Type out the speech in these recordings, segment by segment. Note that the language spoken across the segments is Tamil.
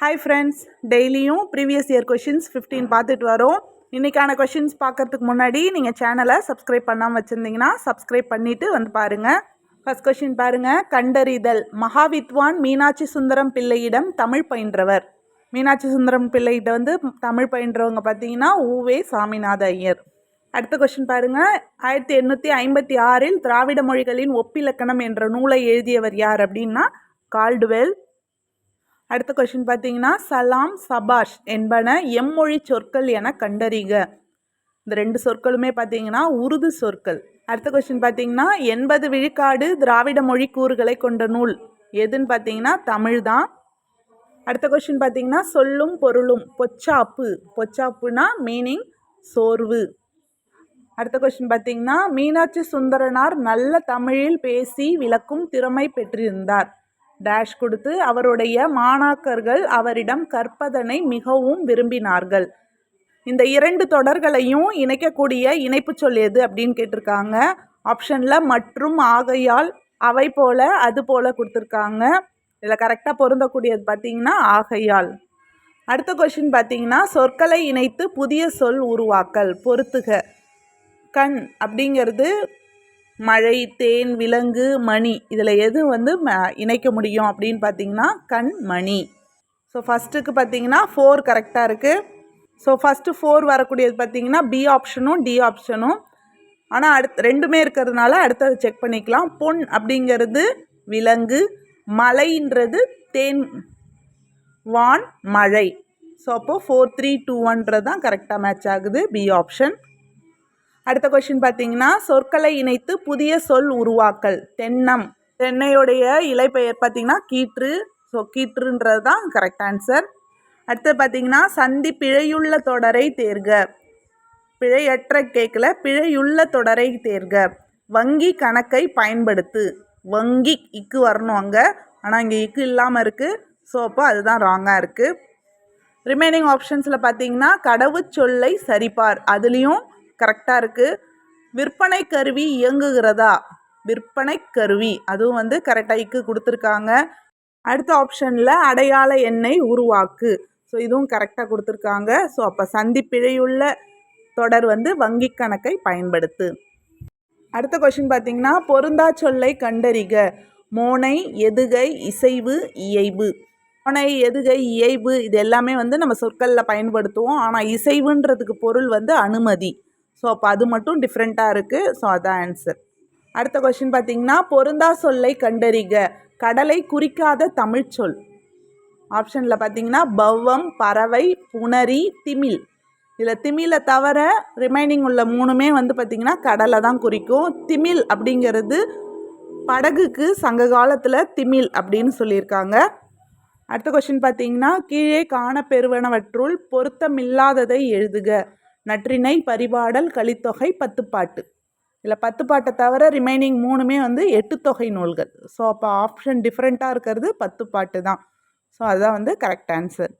ஹாய் ஃப்ரெண்ட்ஸ் டெய்லியும் ப்ரீவியஸ் இயர் கொஷின்ஸ் ஃபிஃப்டீன் பார்த்துட்டு வரோம். இன்றைக்கான கொஷின்ஸ் பார்க்கறதுக்கு முன்னாடி நீங்கள் சேனலை சப்ஸ்கிரைப் பண்ணாமல் வச்சுருந்தீங்கன்னா சப்ஸ்கிரைப் பண்ணிவிட்டு வந்து பாருங்கள் ஃபஸ்ட் கொஷின் பாருங்கள் கண்டறிதல். மகாவித்வான் மீனாட்சி சுந்தரம் பிள்ளையிடம் தமிழ் பயின்றவர். மீனாட்சி சுந்தரம் பிள்ளைகிட்ட வந்து தமிழ் பயின்றவங்க பார்த்தீங்கன்னா ஊவே சாமிநாத ஐயர். அடுத்த கொஷின் பாருங்கள் ஆயிரத்தி எண்ணூற்றி ஐம்பத்தி ஆறில் திராவிட மொழிகளின் ஒப்பிலக்கணம் என்ற நூலை எழுதியவர் யார் அப்படின்னா கால்டுவெல் அடுத்த கொஷின் பார்த்தீங்கன்னா சலாம் சபாஷ் என்பன எம்மொழி சொற்கள் என கண்டறிக. இந்த ரெண்டு சொற்களுமே பார்த்தீங்கன்னா உருது சொற்கள். அடுத்த கொஷின் பார்த்தீங்கன்னா எண்பது விழுக்காடு திராவிட மொழி கூறுகளை கொண்ட நூல் எதுன்னு பார்த்தீங்கன்னா தமிழ் தான் அடுத்த கொஷின் பார்த்தீங்கன்னா சொல்லும் பொருளும் பொச்சாப்பு. பொச்சாப்புனா மீனிங் சோர்வு. அடுத்த கொஷின் பார்த்தீங்கன்னா மீனாட்சி சுந்தரனார் நல்ல தமிழில் பேசி விளக்கும் திறமை பெற்றிருந்தார். டேஷ் கொடுத்து அவருடைய மாணாக்கர்கள் அவரிடம் கற்பதனை மிகவும் விரும்பினார்கள். இந்த இரண்டு தொடர்களையும் இணைக்கக்கூடிய இணைப்பு சொல் எது அப்படின்னு கேட்டிருக்காங்க. ஆப்ஷனில் மற்றும் ஆகையால் அவை போல அது போல கொடுத்துருக்காங்க. இதில் கரெக்டாக பொருந்தக்கூடியது பார்த்தீங்கன்னா ஆகையால். அடுத்த கொஷின் பார்த்தீங்கன்னா சொற்களை இணைத்து புதிய சொல் உருவாக்கல் பொறுத்துக கண் அப்படிங்கிறது மழை தேன் விலங்கு மணி. இதில் எது வந்து ம இணைக்க முடியும் அப்படின்னு பார்த்தீங்கன்னா கண் மணி. ஸோ ஃபஸ்ட்டுக்கு பார்த்தீங்கன்னா ஃபோர் கரெக்டாக இருக்குது ஸோ ஃபஸ்ட்டு ஃபோர் வரக்கூடியது பார்த்தீங்கன்னா பி ஆப்ஷனும் டி ஆப்ஷனும் ஆனால் அடுத் ரெண்டுமே இருக்கிறதுனால அடுத்தது செக் பண்ணிக்கலாம். பொன் அப்படிங்கிறது விலங்கு மலைன்றது தேன் வான் மழை. ஸோ அப்போது ஃபோர் த்ரீ டூ ஒன்றது தான் கரெக்டாக மேட்ச் ஆகுது பி ஆப்ஷன் அடுத்த கொஷின் பார்த்தீங்கன்னா சொற்களை இணைத்து புதிய சொல் உருவாக்கல் தென்னம். தென்னையுடைய இலைப்பெயர் பார்த்தீங்கன்னா கீற்று. ஸோ கீற்றுன்றது தான் கரெக்ட் ஆன்சர் அடுத்து பார்த்தீங்கன்னா சந்தி பிழையுள்ள தொடரை தேர்க. பிழையற்ற கேட்கல பிழையுள்ள தொடரை தேர்க. வங்கி கணக்கை பயன்படுத்து. வங்கி இக்கு வரணும் அங்கே. ஆனால் இங்கே இக்கு இல்லாமல் இருக்குது ஸோ அப்போ அதுதான் ராங்காக இருக்குது ரிமைனிங் ஆப்ஷன்ஸில் பார்த்தீங்கன்னா கடவுச்சொல்லை சரிபார். அதுலேயும் கரெக்டாக இருக்குது விற்பனை கருவி இயங்குகிறதா? விற்பனை கருவி. அதுவும் வந்து கரெக்டாக இக்கு கொடுத்துருக்காங்க. அடுத்த ஆப்ஷனில் அடையாள எண்ணை உருவாக்கு. ஸோ இதுவும் கரெக்டாக கொடுத்துருக்காங்க. ஸோ அப்போ சந்தி பிழையுள்ள தொடர் வந்து வங்கி கணக்கை பயன்படுத்து. அடுத்த கொஷின் பார்த்தீங்கன்னா பொருந்தா சொல்லை கண்டறிக. மோனை எதுகை இசைவு இயைபு. மோனை எதுகை இயைபு இது எல்லாமே வந்து நம்ம சொற்களில் பயன்படுத்துவோம். ஆனால் இசைவுன்றதுக்கு பொருள் வந்து அனுமதி. ஸோ அப்போ அது மட்டும் டிஃப்ரெண்ட்டாக இருக்குது ஸோ அதான் ஆன்சர் அடுத்த கொஷின் பார்த்தீங்கன்னா பொருந்தா சொல்லை கண்டறிக. கடலை குறிக்காத தமிழ் சொல். ஆப்ஷனில் பார்த்தீங்கன்னா பவ்வம் பறவை புணரி திமில். இதில் திமிலை தவிர ரிமைனிங் உள்ள மூணுமே வந்து பார்த்திங்கன்னா கடலை தான் குறிக்கும். திமில் அப்படிங்கிறது படகுக்கு சங்க காலத்தில் திமில் அப்படின்னு சொல்லியிருக்காங்க. அடுத்த கொஷின் பார்த்தீங்கன்னா கீழே காணப்பெறுவனவற்றுள் பொருத்தமில்லாததை எழுதுக. நற்றினை பரிபாடல் கலித்தொகை பத்துப்பாட்டு. இதில் பத்து பாட்டை தவிர ரிமைனிங் மூணுமே வந்து எட்டு தொகை நூல்கள். ஸோ அப்போ ஆப்ஷன் டிஃப்ரெண்ட்டாக இருக்கிறது பத்து பாட்டு தான். ஸோ அதுதான் வந்து கரெக்ட் ஆன்சர்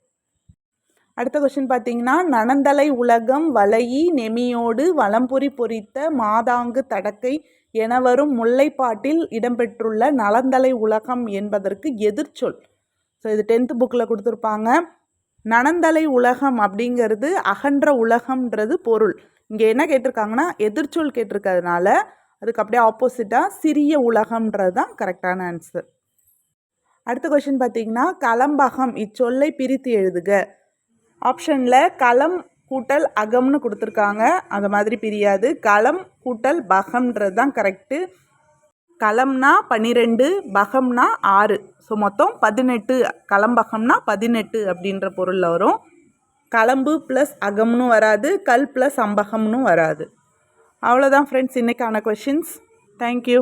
அடுத்த கொஷின் பார்த்தீங்கன்னா நனந்தலை உலகம் வலையி நெமியோடு வளம்புரி பொறித்த மாதாங்கு தடக்கை என வரும் முல்லைப்பாட்டில் இடம்பெற்றுள்ள நலந்தலை உலகம் என்பதற்கு எதிர்ச்சொல். ஸோ இது டென்த்து புக்கில் கொடுத்துருப்பாங்க. நனந்தலை உலகம் அப்படிங்கிறது அகன்ற உலகம்ன்றது பொருள். இங்கே என்ன கேட்டிருக்காங்கன்னா எதிர்ச்சொல் கேட்டிருக்கிறதுனால அதுக்கு அப்படியே ஆப்போசிட்டாக சிறிய உலகம்ன்றது தான் கரெக்டான ஆன்சர் அடுத்த கொஷின் பார்த்தீங்கன்னா களம்பகம் இச்சொல்லை பிரித்து எழுதுக. ஆப்ஷனில் களம் கூட்டல் அகம்னு கொடுத்துருக்காங்க. அந்த மாதிரி பிரியாது. களம் கூட்டல் பகம்ன்றது தான் கரெக்டு களம்னா பன்னிரெண்டு பகம்னா ஆறு. ஸோ மொத்தம் பதினெட்டு களம்பகம்னா பதினெட்டு அப்படின்ற பொருளில் வரும். களம்பு ப்ளஸ் அகம்னு வராது கல் ப்ளஸ் அம்பகம்னு வராது. அவ்வளோதான் ஃப்ரெண்ட்ஸ் இன்றைக்கான கொஷின்ஸ் தேங்க்யூ